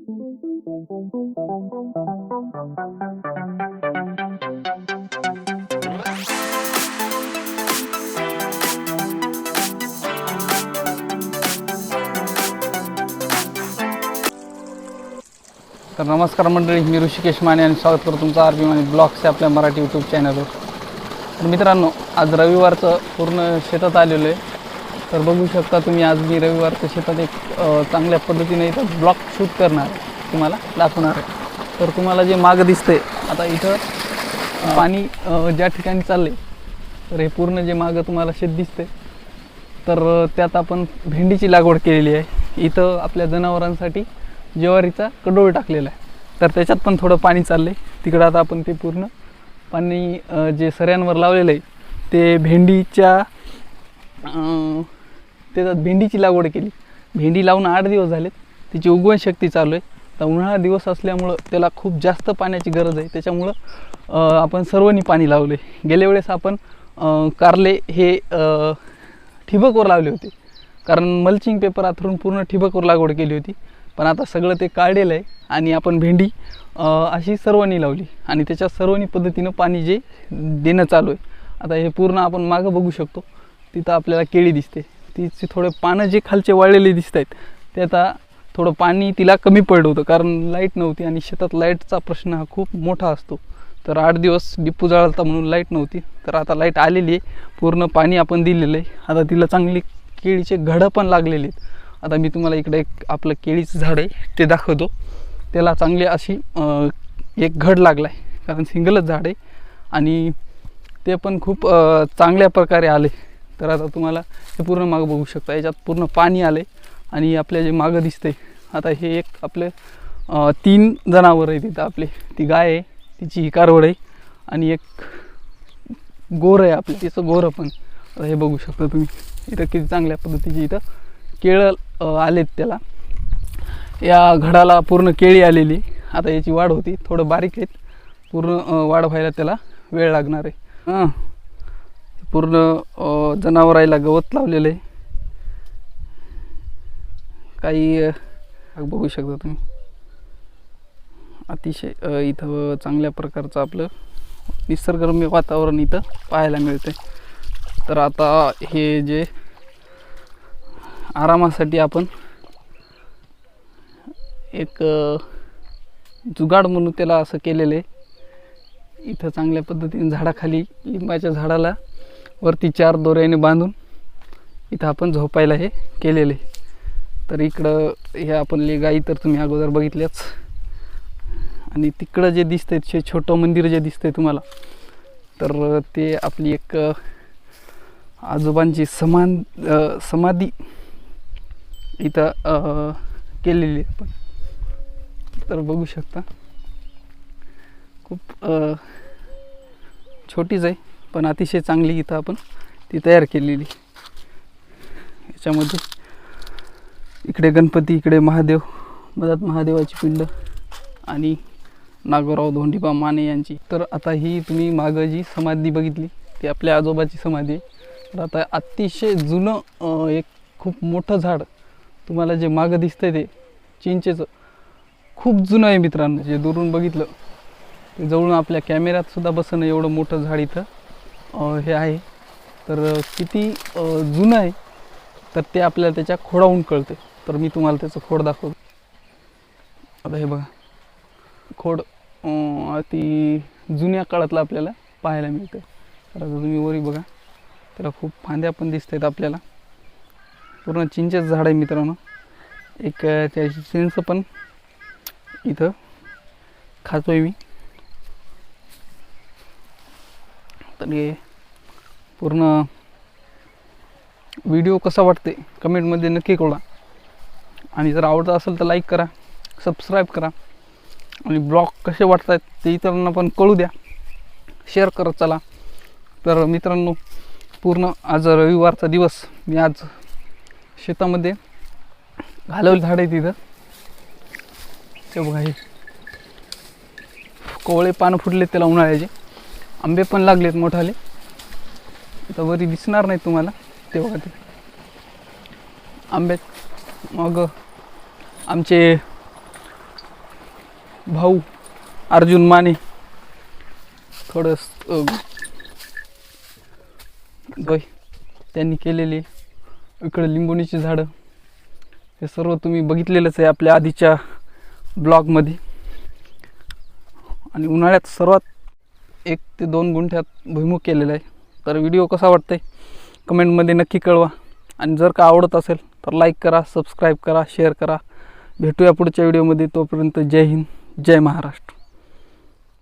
तर नमस्कार मंडळी मी ऋषिकेश माने आणि स्वागत करतो तुमचं आर माने ब्लॉग्स आपल्या मराठी यूट्यूब चॅनलवर तर मित्रांनो आज रविवारचं पूर्ण शेतात आलेलं आहे. तर बघू शकता तुम्ही आज मी रविवारच्या शेतात एक चांगल्या पद्धतीने इथं ब्लॉक शूट करणार आहे. तुम्हाला दाखवणार आहे. तर तुम्हाला जे माग दिसते आता इथं पाणी ज्या ठिकाणी चालले तर हे पूर्ण जे मागं तुम्हाला शेत दिसते तर त्यात आपण भेंडीची लागवड केलेली आहे. इथं आपल्या जनावरांसाठी ज्वारीचा कडोळ टाकलेला आहे. तर त्याच्यात पण थोडं पाणी चाललं आहे तिकडं आता आपण ते पूर्ण पाणी जे सऱ्यांवर लावलेलं आहे ते भेंडीच्या त्याच्यात भेंडीची लागवड केली. भेंडी लावून आठ दिवस झालेत. तिची उगवण शक्ती चालू आहे. तर उन्हाळा दिवस असल्यामुळं त्याला खूप जास्त पाण्याची गरज आहे. त्याच्यामुळं आपण सर्वांनी पाणी लावले. गेल्या वेळेस आपण कारले हे ठिबकवर लावले होते. कारण मल्चिंग पेपर आथरून पूर्ण ठिबकवर लागवड केली होती. पण आता सगळं ते काढलेलं आहे आणि आपण भेंडी अशी सर्वांनी लावली. आणि त्याच्या सर्वांनी पद्धतीनं पाणी जे देणं चालू आहे. आता हे पूर्ण आपण मागं बघू शकतो. तिथं आपल्याला केळी दिसते. तिचे थोडे पानं जे खालचे वाळलेले दिसत आहेत ते आता थोडं पाणी तिला कमी पडलं होतं. कारण लाइट नव्हती आणि शेतात लाईटचा प्रश्न हा खूप मोठा असतो. तर आठ दिवस डिप्पू जाळता म्हणून लाइट नव्हती. तर आता लाइट आलेली आहे. पूर्ण पाणी आपण दिलेलं आहे. आता तिला चांगली केळीचे घडं पण लागलेले आहेत. आता मी तुम्हाला इकडे एक आपलं केळीचं झाड आहे ते दाखवतो. त्याला चांगली अशी एक घड लागला आहे कारण सिंगलच झाड आहे. आणि ते पण खूप चांगल्या प्रकारे आले. तर आता तुम्हाला हे पूर्ण मागं बघू शकता. याच्यात पूर्ण पाणी आले आणि आपल्या जे मागं दिसतंय आता हे एक आपले तीन जनावर आहे तिथं आपले. ती गाय आहे तिची ही कारवड आहे आणि एक गोर आहे आपलं. तिचं गोरं पण. आता हे बघू शकता तुम्ही. इथं किती चांगल्या पद्धतीची इथं केळं आलेत त्याला. या घडाला पूर्ण केळी आलेली आता याची वाढ होती. थोडं बारीक आहेत. पूर्ण वाढ व्हायला त्याला वेळ लागणार आहे. हां. पूर्ण जनावरायला गवत लावलेलं आहे काही बघू शकता तुम्ही. अतिशय इथं चांगल्या प्रकारचं आपलं निसर्गरम्य वातावरण इथं पाहायला मिळते तर आता हे जे आरामासाठी आपण एक जुगाड म्हणून त्याला असं केलेलं आहे इथं चांगल्या पद्धतीने झाडाखाली लिंबाच्या झाडाला वरती चार दोऱ्याने बांधून इथं आपण झोपायला हे केलेलं. आहे तर इकडं हे आपण ले गाई तर तुम्ही अगोदर बघितल्याच. आणि तिकडं जे दिसतंय ते छोटं मंदिर जे दिसतंय तुम्हाला तर ते आपली एक आजोबांची समान समाधी इथं केलेली आहे आपण. तर बघू शकता. खूप छोटीच आहे. पण अतिशय चांगली इथं आपण ती तयार केलेली. याच्यामध्ये इकडे गणपती इकडे महादेव मधात महादेवाची पिंड आणि नागोराव धोंडीबा माने यांची. तर आता ही तुम्ही मागं जी समाधी बघितली ती आपल्या आजोबाची समाधी आहे. तर आता अतिशय जुनं एक खूप मोठं झाड तुम्हाला जे मागं दिसतंय ते चिंचेचं खूप जुनं आहे मित्रांनो. जे दुरून बघितलं ते जवळून आपल्या कॅमेऱ्यातसुद्धा बसणं एवढं मोठं झाड इथं. हे आहे. तर किती जुनं आहे तर ते आपल्याला त्याच्या खोडाहून कळते. तर मी तुम्हाला त्याचं खोड दाखवतो. आता हे बघा. खोड अति जुन्या काळातलं आपल्याला पाहायला मिळतं. तर आता तुम्ही वरी बघा. त्याला खूप फांद्या पण दिसत आहेत आपल्याला. पूर्ण चिंचेच झाड आहे मित्रांनो. एक त्याची चिंच पण इथं खातोय मी. तर हे पूर्ण व्हिडिओ कसा वाटते कमेंटमध्ये नक्की कळा आणि जर आवडत असेल तर लाईक करा सबस्क्राईब करा. आणि ब्लॉग कसे वाटत आहेत ते इतरांना पण कळू द्या. शेअर करत चला. तर मित्रांनो पूर्ण आज रविवारचा दिवस. मी आज शेतामध्ये घालवलं झाड आहे तिथं ते बघा हे. कोवळे पानं फुटले त्याला उन्हाळ्याचे. आंबे पण लागलेत मोठाले. आता वरी दिसणार नाही तुम्हाला. तेव्हा ते आंब्यात मग आमचे भाऊ अर्जुन माने थोडं अं, त्यांनी केलेली इकडे लिंबोणीची झाडं. हे सर्व तुम्ही बघितलेलंच आहे आपल्या आधीच्या ब्लॉगमध्ये. आणि उन्हाळ्यात सर्वात एक ते दोन गुंठ्यात भुईमुग केलेला आहे. तर व्हिडिओ कसा वाटतंय? कमेंटमध्ये नक्की कळवा. आणि जर का आवडत असेल तर लाईक करा सबस्क्राईब करा शेअर करा. भेटूया पुढच्या व्हिडिओमध्ये तोपर्यंत जय हिंद जय महाराष्ट्र.